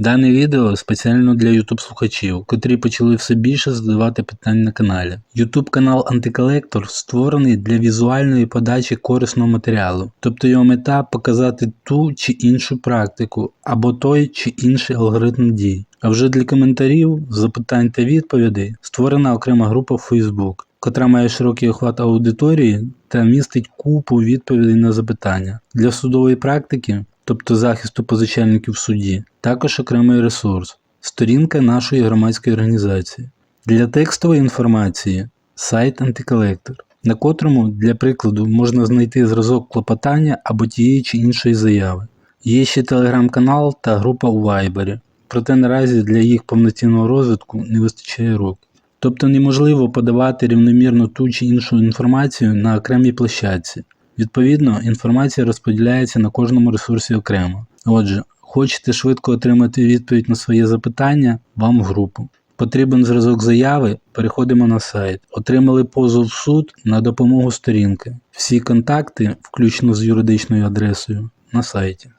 Дане відео спеціально для YouTube слухачів, котрі почали все більше задавати питань на каналі. YouTube канал Антиколектор створений для візуальної подачі корисного матеріалу, тобто його мета показати ту чи іншу практику або той чи інший алгоритм дій. А вже для коментарів, запитань та відповідей створена окрема група в Facebook, котра має широкий охват аудиторії та містить купу відповідей на запитання. Для судової практики, тобто захисту позичальників в суді, також окремий ресурс сторінка нашої громадської організації. Для текстової інформації сайт Антиколектор, на котрому, для прикладу, можна знайти зразок клопотання або тієї чи іншої заяви. Є ще телеграм-канал та група у Вайбері, проте наразі для їх повноцінного розвитку не вистачає рук. Тобто неможливо подавати рівномірно ту чи іншу інформацію на окремій площадці. Відповідно, інформація розподіляється на кожному ресурсі окремо. Отже, хочете швидко отримати відповідь на своє запитання, вам в групу. Потрібен зразок заяви, переходимо на сайт. Отримали позов в суд на допомогу сторінки. Всі контакти, включно з юридичною адресою, на сайті.